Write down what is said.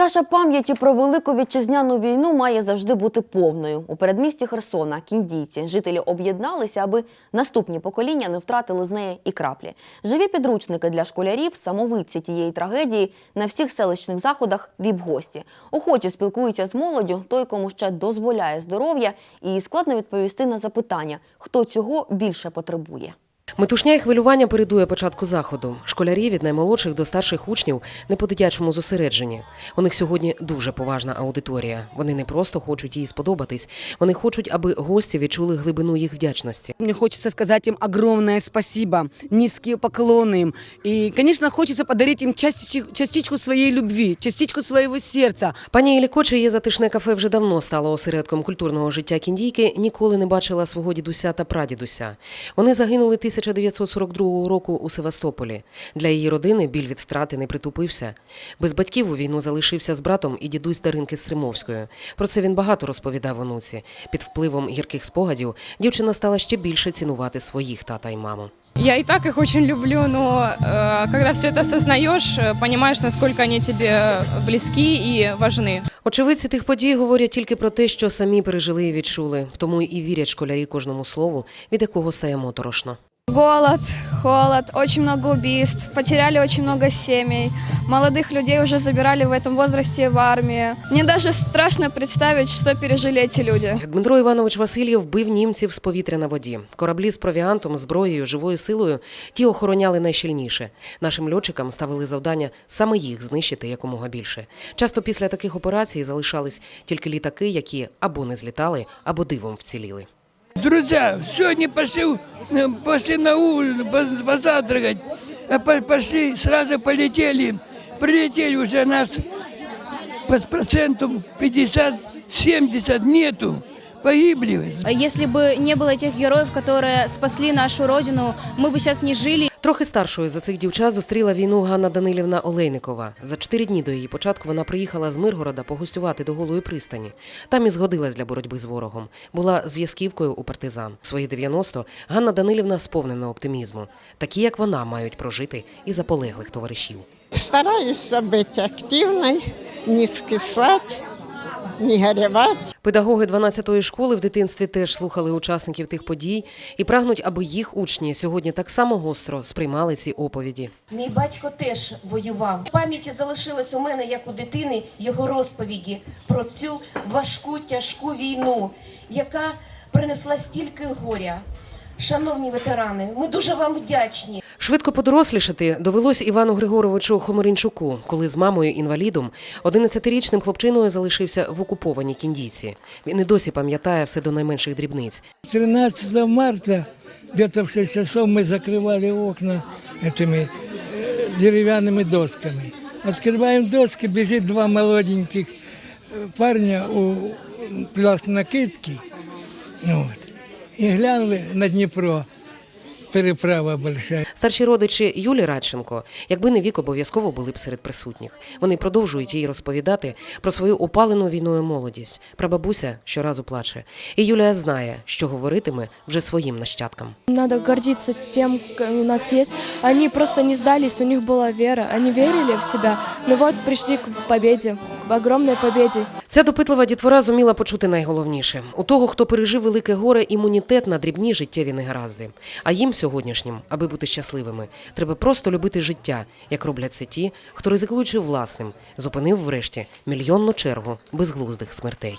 Чаша пам'яті про велику вітчизняну війну має завжди бути повною. У передмісті Херсона кіндійці жителі об'єдналися, аби наступні покоління не втратили з неї і краплі. Живі підручники для школярів, самовидці тієї трагедії на всіх селищних заходах віп-гості. Охочі спілкуються з молоддю, той, кому ще дозволяє здоров'я, і складно відповісти на запитання, хто цього більше потребує. Метушня і хвилювання передує початку заходу. Школярі від наймолодших до старших учнів не по дитячому зосередженні. У них сьогодні дуже поважна аудиторія. Вони не просто хочуть їй сподобатись, вони хочуть, аби гості відчули глибину їх вдячності. Мне хочется сказать им огромное спасибо, низкие поклоны им. И, конечно, хочется подарить им частичку, своей любви, частичку своего сердца. Пані Іліко, чиє затишне кафе вже давно стало осередком культурного життя кіндійки, ніколи не бачила свого дідуся та прадідуся. Вони загинули 1942 року у Севастополі. Для її родини біль від втрати не притупився. Без батьків у війну залишився з братом і дідусь Даринки Стримовської. Про це він багато розповідав онуці. Під впливом гірких спогадів дівчина стала ще більше цінувати своїх тата й маму. Я и так их очень люблю, но э, когда все это осознаешь, э, понимаешь, насколько они тебе близки и важны. Очевидці тих подій говорять тільки про те, що самі пережили і відчули, тому і вірять школярі кожному слову, від якого стає моторошно. Голод, холод, очень много убийств, потеряли очень много семей. Молодых людей уже забирали в этом возрасте в армию. Мне даже страшно представить, что пережили эти люди. Дмитро Іванович Васильєв бив німців з повітря на воді. Кораблі з провіантом, зброєю, живою силою ті охороняли найщільніше. Нашим льотчикам ставили завдання саме їх знищити якомога більше. Часто після таких операцій залишались тільки літаки, які або не злітали, або дивом вціліли. Друзья, сегодня пошли, э, пошли на улицу поз- позавтракать, а по- пошли, сразу полетели, прилетели уже нас по с процентом 50-70 нету, погибли. Если бы не было тех героев, которые спасли нашу родину, мы бы сейчас не жили. Трохи старшою за цих дівчат зустріла війну Ганна Данилівна Олейникова. За чотири дні до її початку вона приїхала з Миргорода погостювати до Голої пристані. Там і згодилась для боротьби з ворогом. Була зв'язківкою у партизан. У свої 90 Ганна Данилівна сповнена оптимізму. Такі, як вона, мають прожити і заполеглих товаришів. Стараюся бути активною, не скисати, не горювати. Педагоги 12-ї школи в дитинстві теж слухали учасників тих подій і прагнуть, аби їх учні сьогодні так само гостро сприймали ці оповіді. Мій батько теж воював. В пам'яті залишилось у мене, як у дитини, його розповіді про цю важку, тяжку війну, яка принесла стільки горя. Шановні ветерани, ми дуже вам вдячні. Швидко подорослішати довелось Івану Григоровичу Хомеринчуку, коли з мамою-інвалідом 11-річним хлопчиною залишився в окупованій кіндійці. Він і досі пам'ятає все до найменших дрібниць. 13 марта, где-то в 6 часов мы закрывали окна этими э, деревянными досками. Открываем доски, бежит два молоденьких э, парня у пляс накидки. Вот. И глянули на Дніпро, переправа большая. Старші родичі Юлі Радченко, якби не вік, обов'язково були б серед присутніх. Вони продовжують їй розповідати про свою опалену війною молодість. Прабабуся щоразу плаче. І Юлія знає, що говоритиме вже своїм нащадкам. Надо гордиться тем, как у нас есть. Они просто не сдались, у них была вера. Они верили в себя. Ну вот пришли к победе, к огромной победе. Ця допитлива дітвора зуміла почути найголовніше. У того, хто пережив велике горе, імунітет на дрібні життєві негаразди. А їм сьогоднішнім, аби бути щасливими, треба просто любити життя, як роблять це ті, хто ризикуючи власним, зупинив врешті мільйонну чергу безглуздих смертей.